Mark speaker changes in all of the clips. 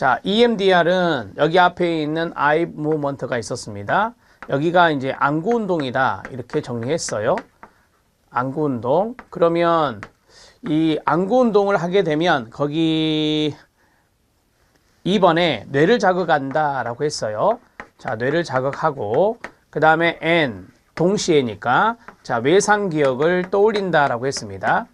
Speaker 1: 자, EMDR은 여기 앞에 있는 eye movement가 있었습니다. 여기가 이제 안구 운동이다. 이렇게 정리했어요. 안구 운동. 그러면 이 안구 운동을 하게 되면 거기 2번에 뇌를 자극한다 라고 했어요. 자, 뇌를 자극하고 그 다음에 N 동시에니까 자, 외상 기억을 떠올린다 라고 했습니다.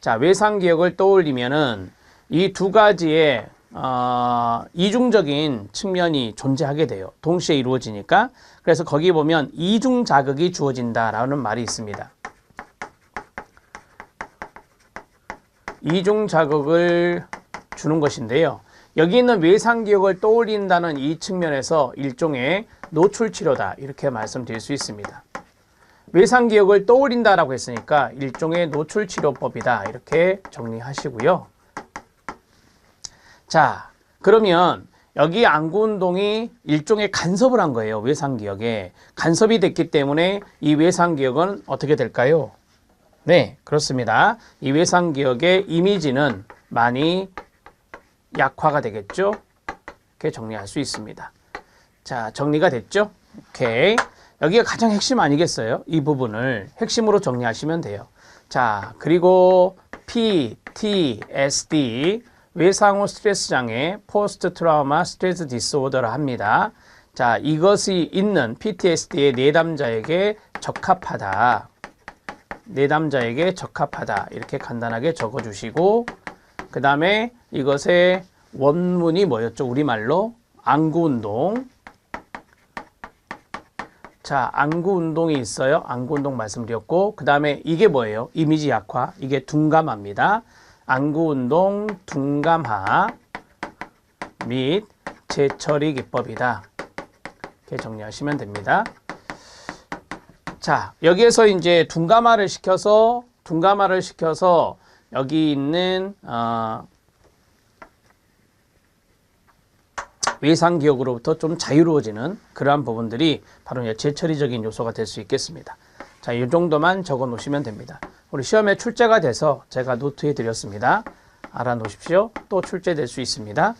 Speaker 1: 자, 외상 기억을 떠올리면은 이 두 가지의 어, 이중적인 측면이 존재하게 돼요. 동시에 이루어지니까. 그래서 거기 보면 이중 자극이 주어진다라는 말이 있습니다. 이중 자극을 주는 것인데요. 여기 있는 외상 기억을 떠올린다는 이 측면에서 일종의 노출 치료다 이렇게 말씀드릴 수 있습니다. 외상 기억을 떠올린다라고 했으니까 일종의 노출 치료법이다 이렇게 정리하시고요. 자, 그러면 여기 안구 운동이 일종의 간섭을 한 거예요. 외상 기억에 간섭이 됐기 때문에 이 외상 기억은 어떻게 될까요? 네, 그렇습니다. 이 외상 기억의 이미지는 많이 약화가 되겠죠? 이렇게 정리할 수 있습니다. 자, 정리가 됐죠? 오케이. 여기가 가장 핵심 아니겠어요? 이 부분을 핵심으로 정리하시면 돼요. 자, 그리고 PTSD, 외상후 스트레스 장애, 포스트 트라우마 스트레스 디스오더를 합니다. 자, 이것이 있는 PTSD의 내담자에게 적합하다. 내담자에게 적합하다. 이렇게 간단하게 적어 주시고, 그 다음에 이것의 원문이 뭐였죠? 우리말로 안구 운동. 자, 안구 운동이 있어요. 안구 운동 말씀드렸고, 그 다음에 이게 뭐예요? 이미지 약화. 이게 둔감합니다. 안구 운동, 둔감화 및 재처리 기법이다. 이렇게 정리하시면 됩니다. 자, 여기에서 이제 둔감화를 시켜서, 둔감화를 시켜서 여기 있는, 어, 외상 기억으로부터 좀 자유로워지는 그러한 부분들이 바로 재처리적인 요소가 될 수 있겠습니다. 자, 이 정도만 적어 놓으시면 됩니다. 우리 시험에 출제가 돼서 제가 노트해 드렸습니다. 알아 놓으십시오. 또 출제될 수 있습니다.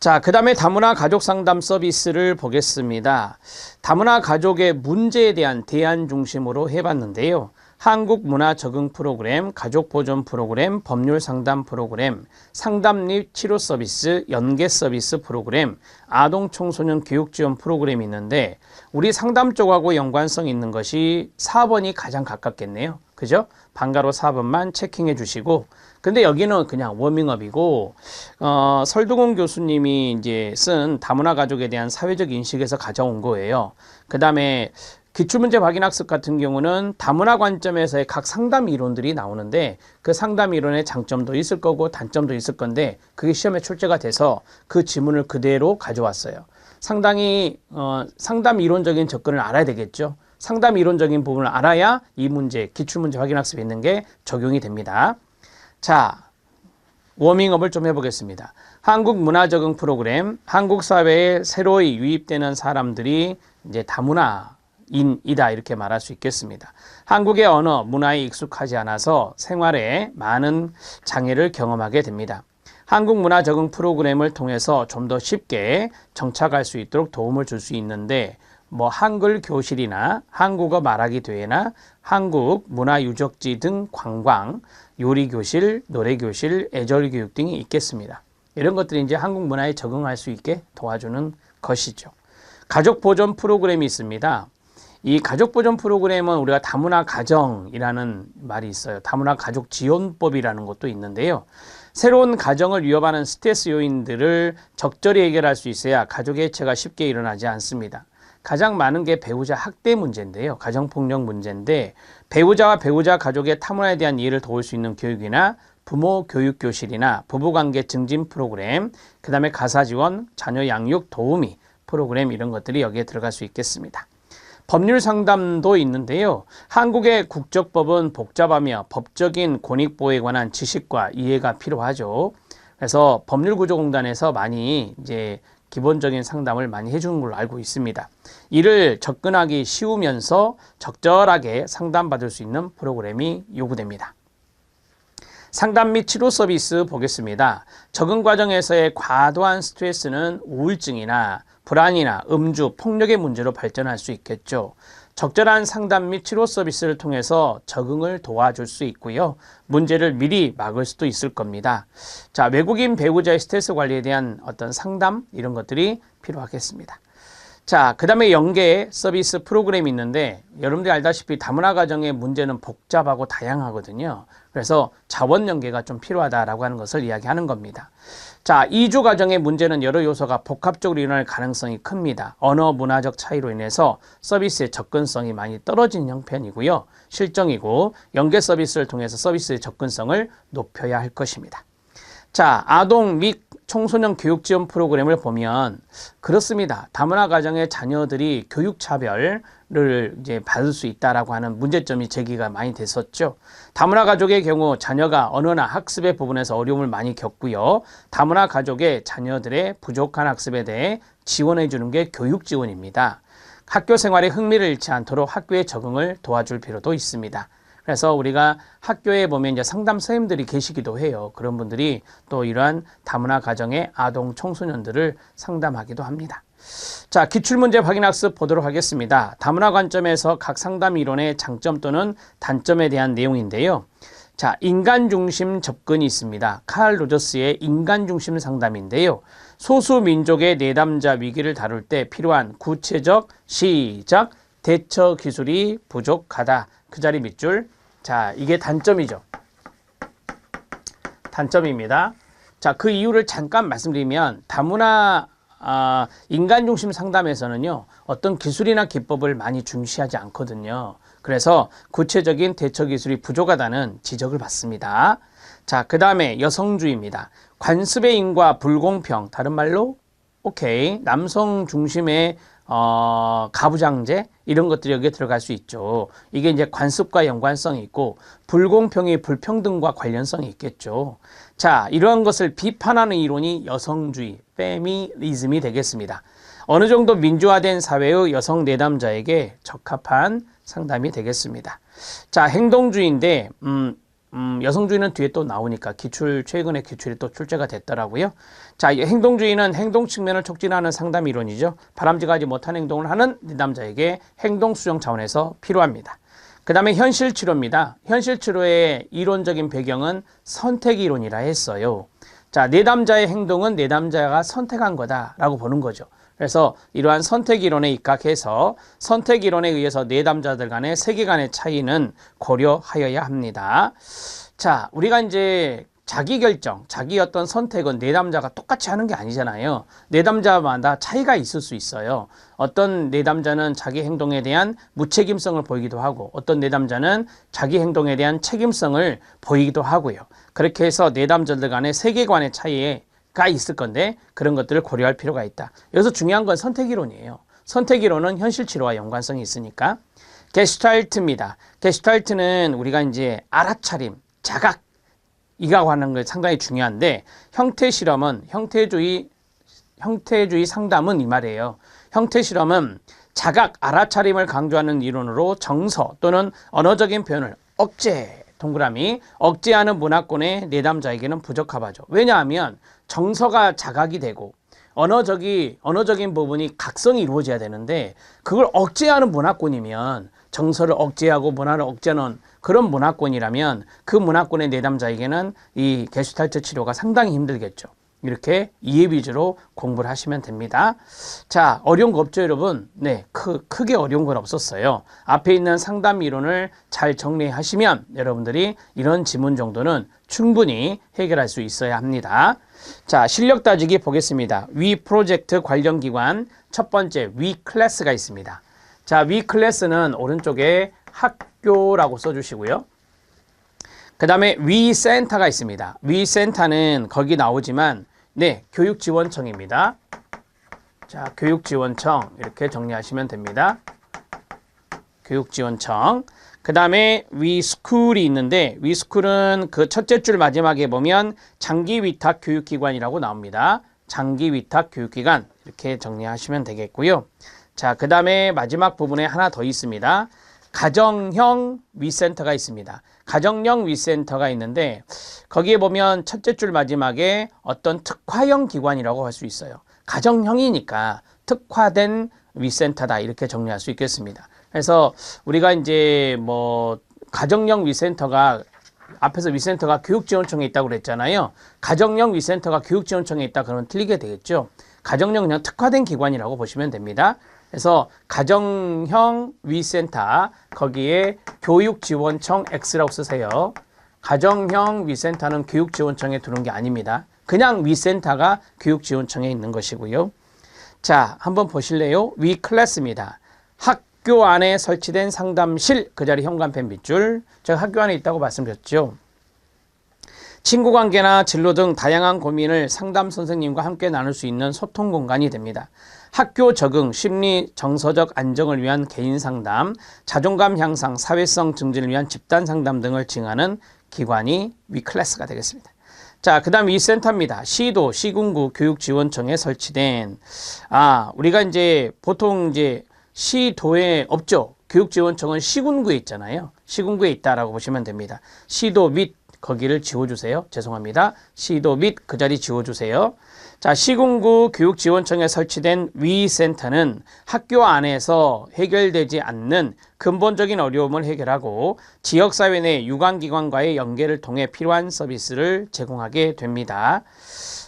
Speaker 1: 자, 그 다음에 다문화 가족 상담 서비스를 보겠습니다. 다문화 가족의 문제에 대한 대안 중심으로 해봤는데요. 한국 문화 적응 프로그램, 가족 보존 프로그램, 법률 상담 프로그램, 상담 및 치료 서비스, 연계 서비스 프로그램, 아동 청소년 교육 지원 프로그램이 있는데 우리 상담 쪽하고 연관성 있는 것이 4번이 가장 가깝겠네요. 그죠? 방가로 4번만 체킹해 주시고 근데 여기는 그냥 워밍업이고 어, 설두공 교수님이 이제 쓴 다문화 가족에 대한 사회적 인식에서 가져온 거예요. 그 다음에 기출문제 확인 학습 같은 경우는 다문화 관점에서의 각 상담 이론들이 나오는데 그 상담 이론의 장점도 있을 거고 단점도 있을 건데 그게 시험에 출제가 돼서 그 지문을 그대로 가져왔어요. 상당히 어, 상담 이론적인 접근을 알아야 되겠죠. 상담 이론적인 부분을 알아야 이 문제 기출문제 확인 학습에 있는 게 적용이 됩니다. 자, 워밍업을 좀 해보겠습니다. 한국 문화 적응 프로그램, 한국 사회에 새로이 유입되는 사람들이 이제 다문화 인이다 이렇게 말할 수 있겠습니다. 한국의 언어, 문화에 익숙하지 않아서 생활에 많은 장애를 경험하게 됩니다. 한국 문화 적응 프로그램을 통해서 좀 더 쉽게 정착할 수 있도록 도움을 줄 수 있는데 뭐 한글 교실이나 한국어 말하기 대회나 한국 문화 유적지 등 관광, 요리 교실, 노래 교실, 애절 교육 등이 있겠습니다. 이런 것들이 이제 한국 문화에 적응할 수 있게 도와주는 것이죠. 가족 보존 프로그램이 있습니다. 이 가족 보존 프로그램은 우리가 다문화 가정이라는 말이 있어요. 다문화 가족 지원법이라는 것도 있는데요. 새로운 가정을 위협하는 스트레스 요인들을 적절히 해결할 수 있어야 가족의 해체가 쉽게 일어나지 않습니다. 가장 많은 게 배우자 학대 문제인데요. 가정폭력 문제인데 배우자와 배우자 가족의 타문화에 대한 이해를 도울 수 있는 교육이나 부모 교육 교실이나 부부관계 증진 프로그램, 그 다음에 가사 지원, 자녀 양육 도우미 프로그램 이런 것들이 여기에 들어갈 수 있겠습니다. 법률 상담도 있는데요. 한국의 국적법은 복잡하며 법적인 권익보호에 관한 지식과 이해가 필요하죠. 그래서 법률구조공단에서 많이 이제 기본적인 상담을 많이 해주는 걸로 알고 있습니다. 이를 접근하기 쉬우면서 적절하게 상담받을 수 있는 프로그램이 요구됩니다. 상담 및 치료 서비스 보겠습니다. 적응 과정에서의 과도한 스트레스는 우울증이나 불안이나 음주, 폭력의 문제로 발전할 수 있겠죠. 적절한 상담 및 치료 서비스를 통해서 적응을 도와줄 수 있고요. 문제를 미리 막을 수도 있을 겁니다. 자, 외국인 배우자의 스트레스 관리에 대한 어떤 상담 이런 것들이 필요하겠습니다. 자, 그 다음에 연계 서비스 프로그램이 있는데 여러분들이 알다시피 다문화 가정의 문제는 복잡하고 다양하거든요. 그래서 자원 연계가 좀 필요하다라고 하는 것을 이야기하는 겁니다. 자, 이주 가정의 문제는 여러 요소가 복합적으로 일어날 가능성이 큽니다. 언어 문화적 차이로 인해서 서비스의 접근성이 많이 떨어진 형편이고요. 실정이고 연계 서비스를 통해서 서비스의 접근성을 높여야 할 것입니다. 자, 아동 및 청소년 교육 지원 프로그램을 보면 그렇습니다. 다문화 가정의 자녀들이 교육 차별을 이제 받을 수 있다라고 하는 문제점이 제기가 많이 됐었죠. 다문화 가족의 경우 자녀가 언어나 학습의 부분에서 어려움을 많이 겪고요. 다문화 가족의 자녀들의 부족한 학습에 대해 지원해 주는 게 교육 지원입니다. 학교 생활에 흥미를 잃지 않도록 학교의 적응을 도와줄 필요도 있습니다. 그래서 우리가 학교에 보면 이제 상담 선생님들이 계시기도 해요. 그런 분들이 또 이러한 다문화 가정의 아동 청소년들을 상담하기도 합니다. 자, 기출문제 확인학습 보도록 하겠습니다. 다문화 관점에서 각 상담 이론의 장점 또는 단점에 대한 내용인데요. 자, 인간 중심 접근이 있습니다. 칼 로저스의 인간 중심 상담인데요. 소수 민족의 내담자 위기를 다룰 때 필요한 구체적 시작 대처 기술이 부족하다. 그 자리 밑줄 자, 이게 단점이죠. 단점입니다. 자, 그 이유를 잠깐 말씀드리면 다문화 아, 인간 중심 상담에서는요, 어떤 기술이나 기법을 많이 중시하지 않거든요. 그래서 구체적인 대처 기술이 부족하다는 지적을 받습니다. 자, 그 다음에 여성주의입니다. 관습의 인과 불공평, 다른 말로, 오케이, 남성 중심의 어, 가부장제 이런 것들이 여기에 들어갈 수 있죠. 이게 이제 관습과 연관성이 있고 불공평이 불평등과 관련성이 있겠죠. 자, 이러한 것을 비판하는 이론이 여성주의, 페미니즘이 되겠습니다. 어느 정도 민주화된 사회의 여성 내담자에게 적합한 상담이 되겠습니다. 자, 행동주의인데 음, 음, 여성주의는 뒤에 또 나오니까 기출 최근에 기출이 또 출제가 됐더라고요. 자, 행동주의는 행동 측면을 촉진하는 상담 이론이죠. 바람직하지 못한 행동을 하는 남자에게 행동 수정 차원에서 필요합니다. 그 다음에 현실 치료입니다. 현실 치료의 이론적인 배경은 선택 이론이라 했어요. 자, 내담자의 행동은 내담자가 선택한 거다라고 보는 거죠. 그래서 이러한 선택 이론에 입각해서 선택 이론에 의해서 내담자들 간의 세계관의 차이는 고려하여야 합니다. 자, 우리가 이제 자기 결정, 자기 어떤 선택은 내담자가 똑같이 하는 게 아니잖아요. 내담자마다 차이가 있을 수 있어요. 어떤 내담자는 자기 행동에 대한 무책임성을 보이기도 하고 어떤 내담자는 자기 행동에 대한 책임성을 보이기도 하고요. 그렇게 해서 내담자들 간의 세계관의 차이에 가 있을 건데 그런 것들을 고려할 필요가 있다. 여기서 중요한 건 선택이론이에요. 선택이론은 현실 치료와 연관성이 있으니까 게슈탈트입니다. 게슈탈트는 우리가 이제 알아차림, 자각 이가 관한 게 상당히 중요한데 형태 실험은 형태주의 형태주의 상담은 이 말이에요. 형태 실험은 자각 알아차림을 강조하는 이론으로 정서 또는 언어적인 표현을 억제 동그라미 억제하는 문화권의 내담자에게는 부적합하죠. 왜냐하면 정서가 자각이 되고 언어적이 언어적인 부분이 각성이 이루어져야 되는데 그걸 억제하는 문화권이면 정서를 억제하고 문화를 억제하는 그런 문화권이라면 그 문화권의 내담자에게는 이 게슈탈트 치료가 상당히 힘들겠죠. 이렇게 이해 위주로 공부를 하시면 됩니다. 자, 어려운 거 없죠, 여러분? 네, 크, 크게 어려운 건 없었어요. 앞에 있는 상담 이론을 잘 정리하시면 여러분들이 이런 지문 정도는 충분히 해결할 수 있어야 합니다. 자, 실력 따지기 보겠습니다. 위 프로젝트 관련 기관 첫 번째 위 클래스가 있습니다. 자, 위 클래스는 오른쪽에 학교라고 써주시고요. 그 다음에 위 센터가 있습니다. 위 센터는 거기 나오지만 네, 교육지원청입니다. 자, 교육지원청 이렇게 정리하시면 됩니다. 교육지원청. 그 다음에 위스쿨이 있는데 위스쿨은 그 첫째 줄 마지막에 보면 장기위탁 교육기관이라고 나옵니다. 장기위탁 교육기관 이렇게 정리하시면 되겠고요. 자, 그 다음에 마지막 부분에 하나 더 있습니다. 가정형 위센터가 있습니다. 가정형 위센터가 있는데 거기에 보면 첫째 줄 마지막에 어떤 특화형 기관이라고 할 수 있어요. 가정형이니까 특화된 위센터다 이렇게 정리할 수 있겠습니다. 그래서 우리가 이제 뭐 가정형 위센터가 앞에서 위센터가 교육지원청에 있다고 그랬잖아요. 가정형 위센터가 교육지원청에 있다 그러면 틀리게 되겠죠. 가정형 그냥 특화된 기관이라고 보시면 됩니다. 그래서 가정형 위센터 거기에 교육지원청 X라고 쓰세요. 가정형 위센터는 교육지원청에 두는 게 아닙니다. 그냥 위센터가 교육지원청에 있는 것이고요. 자, 한번 보실래요? 위 클래스입니다. 학교 안에 설치된 상담실 그 자리 현관펜 밑줄 제가 학교 안에 있다고 말씀드렸죠. 친구 관계나 진로 등 다양한 고민을 상담 선생님과 함께 나눌 수 있는 소통 공간이 됩니다. 학교 적응, 심리 정서적 안정을 위한 개인 상담, 자존감 향상, 사회성 증진을 위한 집단 상담 등을 징하는 기관이 위클래스가 되겠습니다. 자, 그 다음 이 센터입니다. 시도, 시군구 교육지원청에 설치된, 아, 우리가 이제 보통 이제 시도에 없죠. 교육지원청은 시군구에 있잖아요. 시군구에 있다라고 보시면 됩니다. 시도 및 거기를 지워주세요. 죄송합니다. 시도 및 그 자리 지워주세요. 자, 시군구 교육지원청에 설치된 위 센터는 학교 안에서 해결되지 않는 근본적인 어려움을 해결하고 지역사회 내 유관기관과의 연계를 통해 필요한 서비스를 제공하게 됩니다.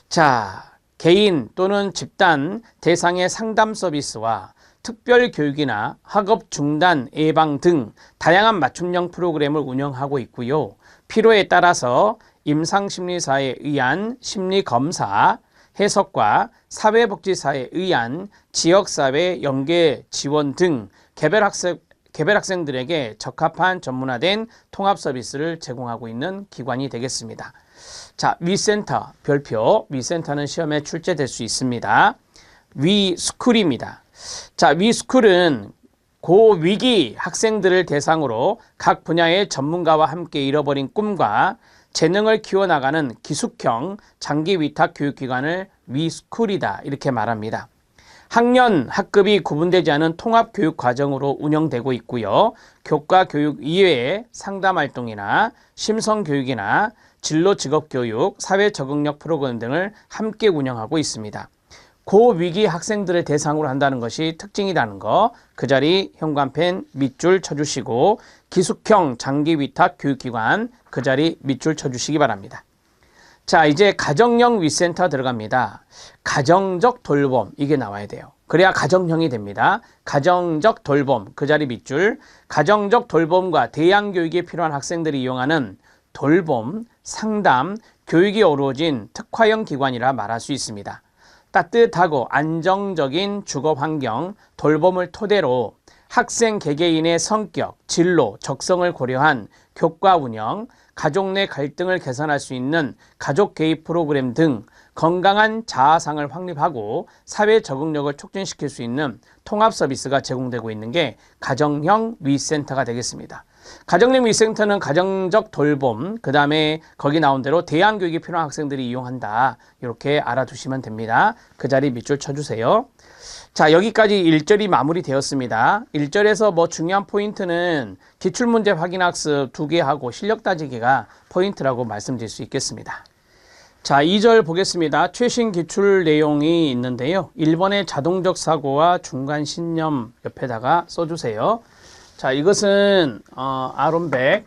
Speaker 1: 자, 개인 또는 집단 대상의 상담 서비스와 특별 교육이나 학업 중단 예방 등 다양한 맞춤형 프로그램을 운영하고 있고요. 필요에 따라서 임상심리사에 의한 심리검사, 해석과 사회복지사에 의한 지역사회 연계 지원 등 개별 학생 개별 학생들에게 적합한 전문화된 통합 서비스를 제공하고 있는 기관이 되겠습니다. 자, 위센터 별표 위센터는 시험에 출제될 수 있습니다. 위스쿨입니다. 자, 위스쿨은 고위기 학생들을 대상으로 각 분야의 전문가와 함께 잃어버린 꿈과 재능을 키워나가는 기숙형 장기 위탁 교육기관을 위스쿨이다 이렇게 말합니다. 학년, 학급이 구분되지 않은 통합 교육 과정으로 운영되고 있고요. 교과 교육 이외에 상담 활동이나 심성 교육이나 진로 직업 교육, 사회 적응력 프로그램 등을 함께 운영하고 있습니다. 고위기 학생들을 대상으로 한다는 것이 특징이라는 거, 그 자리 현관펜 밑줄 쳐주시고, 기숙형 장기 위탁 교육기관 그 자리 밑줄 쳐주시기 바랍니다. 자, 이제 가정형 위센터 들어갑니다. 가정적 돌봄, 이게 나와야 돼요. 그래야 가정형이 됩니다. 가정적 돌봄, 그 자리 밑줄. 가정적 돌봄과 대양교육에 필요한 학생들이 이용하는 돌봄, 상담, 교육이 어우러진 특화형 기관이라 말할 수 있습니다. 따뜻하고 안정적인 주거 환경, 돌봄을 토대로 학생 개개인의 성격, 진로, 적성을 고려한 교과 운영, 가족 내 갈등을 개선할 수 있는 가족 개입 프로그램 등 건강한 자아상을 확립하고 사회 적응력을 촉진시킬 수 있는 통합 서비스가 제공되고 있는 게 가정형 위센터가 되겠습니다. 가정형 위센터는 가정적 돌봄, 그 다음에 거기 나온 대로 대안 교육이 필요한 학생들이 이용한다. 이렇게 알아두시면 됩니다. 그 자리 밑줄 쳐주세요. 자, 여기까지 1절이 마무리되었습니다. 1절에서 뭐 중요한 포인트는 기출문제 확인학습 두 개 하고 실력 따지기가 포인트라고 말씀드릴 수 있겠습니다. 자, 2절 보겠습니다. 최신 기출 내용이 있는데요. 1번의 자동적 사고와 중간 신념 옆에다가 써주세요. 자, 이것은 어, 아론백,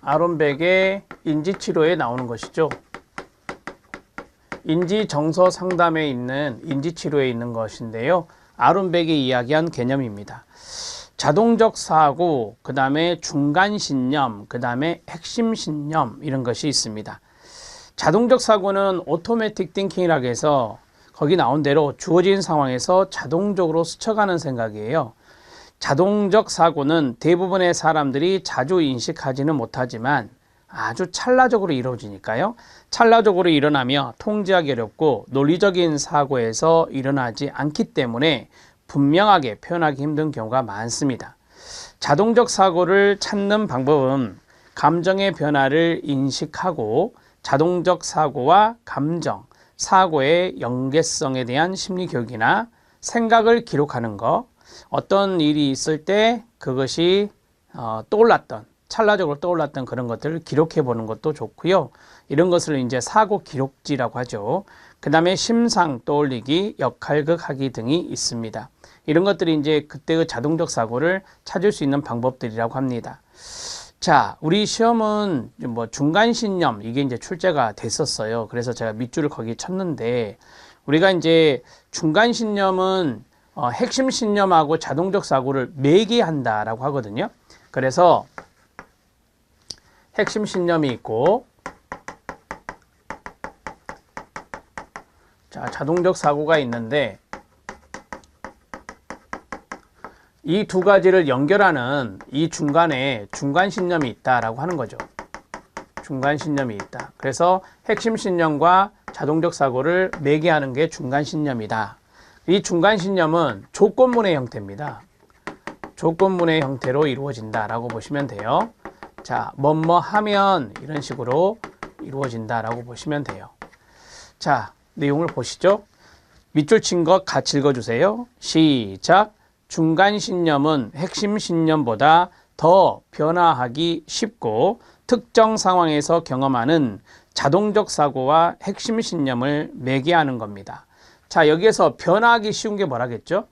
Speaker 1: 아론백의 인지치료에 나오는 것이죠. 인지 정서 상담에 있는 인지 치료에 있는 것인데요. 아론백이 이야기한 개념입니다. 자동적 사고, 그 다음에 중간 신념, 그 다음에 핵심 신념 이런 것이 있습니다. 자동적 사고는 오토매틱 띵킹이라고 해서 거기 나온 대로 주어진 상황에서 자동적으로 스쳐가는 생각이에요. 자동적 사고는 대부분의 사람들이 자주 인식하지는 못하지만 아주 찰나적으로 이루어지니까요. 찰나적으로 일어나며 통제하기 어렵고 논리적인 사고에서 일어나지 않기 때문에 분명하게 표현하기 힘든 경우가 많습니다. 자동적 사고를 찾는 방법은 감정의 변화를 인식하고 자동적 사고와 감정, 사고의 연계성에 대한 심리 교육이나 생각을 기록하는 것, 어떤 일이 있을 때 그것이 어, 떠올랐던 찰나적으로 떠올랐던 그런 것들을 기록해 보는 것도 좋고요. 이런 것을 이제 사고 기록지라고 하죠. 그 다음에 심상 떠올리기, 역할극 하기 등이 있습니다. 이런 것들이 이제 그때의 자동적 사고를 찾을 수 있는 방법들이라고 합니다. 자, 우리 시험은 뭐 중간 신념 이게 이제 출제가 됐었어요. 그래서 제가 밑줄을 거기 쳤는데 우리가 이제 중간 신념은 어, 핵심 신념하고 자동적 사고를 매개한다라고 하거든요. 그래서 핵심 신념이 있고 자, 자동적 사고가 있는데 이 두 가지를 연결하는 이 중간에 중간 신념이 있다라고 하는 거죠. 중간 신념이 있다. 그래서 핵심 신념과 자동적 사고를 매개하는 게 중간 신념이다. 이 중간 신념은 조건문의 형태입니다. 조건문의 형태로 이루어진다라고 보시면 돼요. 자, 뭐뭐 하면 이런 식으로 이루어진다라고 보시면 돼요. 자, 내용을 보시죠. 밑줄 친 것 같이 읽어주세요. 시작. 중간 신념은 핵심 신념보다 더 변화하기 쉽고 특정 상황에서 경험하는 자동적 사고와 핵심 신념을 매개하는 겁니다. 자, 여기에서 변화하기 쉬운 게 뭐라겠죠?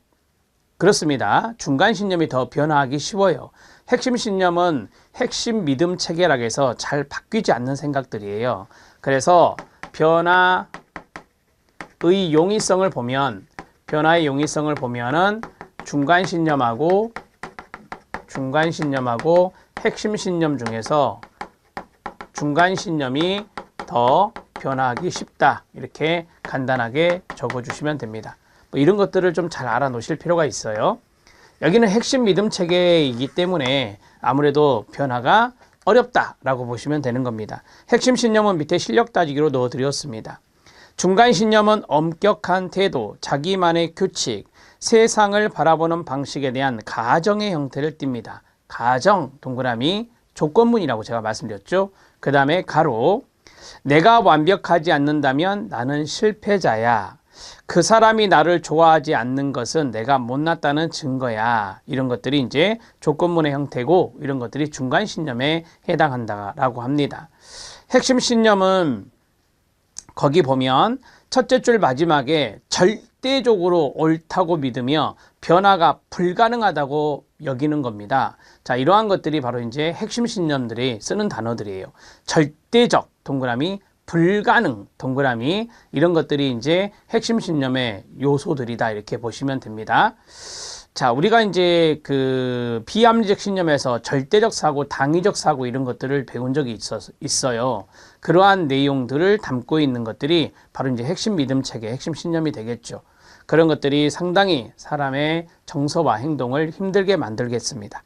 Speaker 1: 그렇습니다. 중간 신념이 더 변화하기 쉬워요. 핵심 신념은 핵심 믿음 체계락에서 잘 바뀌지 않는 생각들이에요. 그래서 변화의 용이성을 보면 변화의 용이성을 보면은 중간 신념하고 중간 신념하고 핵심 신념 중에서 중간 신념이 더 변화하기 쉽다. 이렇게 간단하게 적어 주시면 됩니다. 뭐 이런 것들을 좀 잘 알아 놓으실 필요가 있어요. 여기는 핵심 믿음 체계이기 때문에 아무래도 변화가 어렵다라고 보시면 되는 겁니다. 핵심 신념은 밑에 실력 따지기로 넣어 드렸습니다. 중간 신념은 엄격한 태도, 자기만의 규칙, 세상을 바라보는 방식에 대한 가정의 형태를 띱니다. 가정, 동그라미, 조건문이라고 제가 말씀드렸죠. 그 다음에 가로, 내가 완벽하지 않는다면 나는 실패자야. 그 사람이 나를 좋아하지 않는 것은 내가 못났다는 증거야. 이런 것들이 이제 조건문의 형태고 이런 것들이 중간 신념에 해당한다라고 합니다. 핵심 신념은 거기 보면 첫째 줄 마지막에 절대적으로 옳다고 믿으며 변화가 불가능하다고 여기는 겁니다. 자, 이러한 것들이 바로 이제 핵심 신념들이 쓰는 단어들이에요. 절대적 동그라미 불가능 동그라미 이런 것들이 이제 핵심 신념의 요소들이다 이렇게 보시면 됩니다. 자, 우리가 이제 그 비합리적 신념에서 절대적 사고, 당위적 사고 이런 것들을 배운 적이 있어요. 그러한 내용들을 담고 있는 것들이 바로 이제 핵심 믿음 체계, 핵심 신념이 되겠죠. 그런 것들이 상당히 사람의 정서와 행동을 힘들게 만들겠습니다.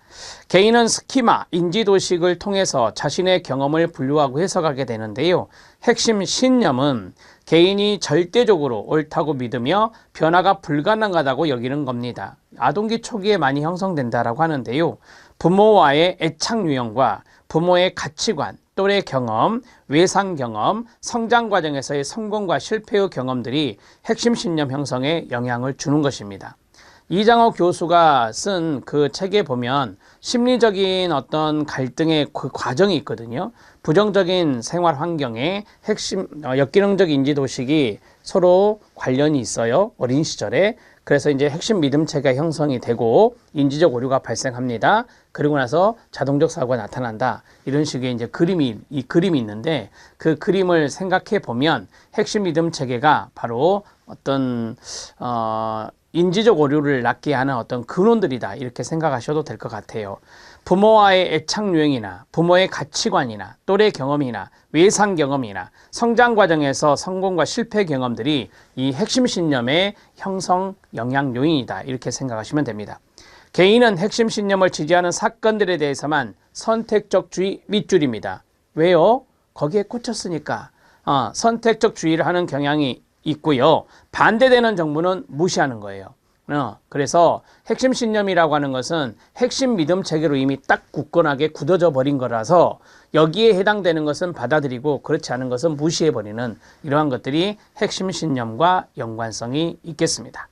Speaker 1: 개인은 스키마, 인지도식을 통해서 자신의 경험을 분류하고 해석하게 되는데요. 핵심 신념은 개인이 절대적으로 옳다고 믿으며 변화가 불가능하다고 여기는 겁니다. 아동기 초기에 많이 형성된다라고 하는데요. 부모와의 애착 유형과 부모의 가치관, 또래 경험, 외상 경험, 성장 과정에서의 성공과 실패의 경험들이 핵심 신념 형성에 영향을 주는 것입니다. 이장호 교수가 쓴 그 책에 보면 심리적인 어떤 갈등의 그 과정이 있거든요. 부정적인 생활 환경에 핵심 어, 역기능적 인지 도식이 서로 관련이 있어요. 어린 시절에. 그래서 이제 핵심 믿음 체가 형성이 되고 인지적 오류가 발생합니다. 그리고 나서 자동적 사고가 나타난다. 이런 식의 이제 그림이 이 그림이 있는데 그 그림을 생각해 보면 핵심 믿음 체계가 바로 어떤 어 인지적 오류를 낳게 하는 어떤 근원들이다 이렇게 생각하셔도 될 것 같아요. 부모와의 애착 유형이나 부모의 가치관이나 또래 경험이나 외상 경험이나 성장 과정에서 성공과 실패 경험들이 이 핵심 신념의 형성 영향 요인이다 이렇게 생각하시면 됩니다. 개인은 핵심 신념을 지지하는 사건들에 대해서만 선택적 주의 밑줄입니다. 왜요? 거기에 꽂혔으니까 어, 선택적 주의를 하는 경향이 있고요. 반대되는 정보는 무시하는 거예요. 어, 그래서 핵심 신념이라고 하는 것은 핵심 믿음 체계로 이미 딱 굳건하게 굳어져 버린 거라서 여기에 해당되는 것은 받아들이고 그렇지 않은 것은 무시해 버리는 이러한 것들이 핵심 신념과 연관성이 있겠습니다.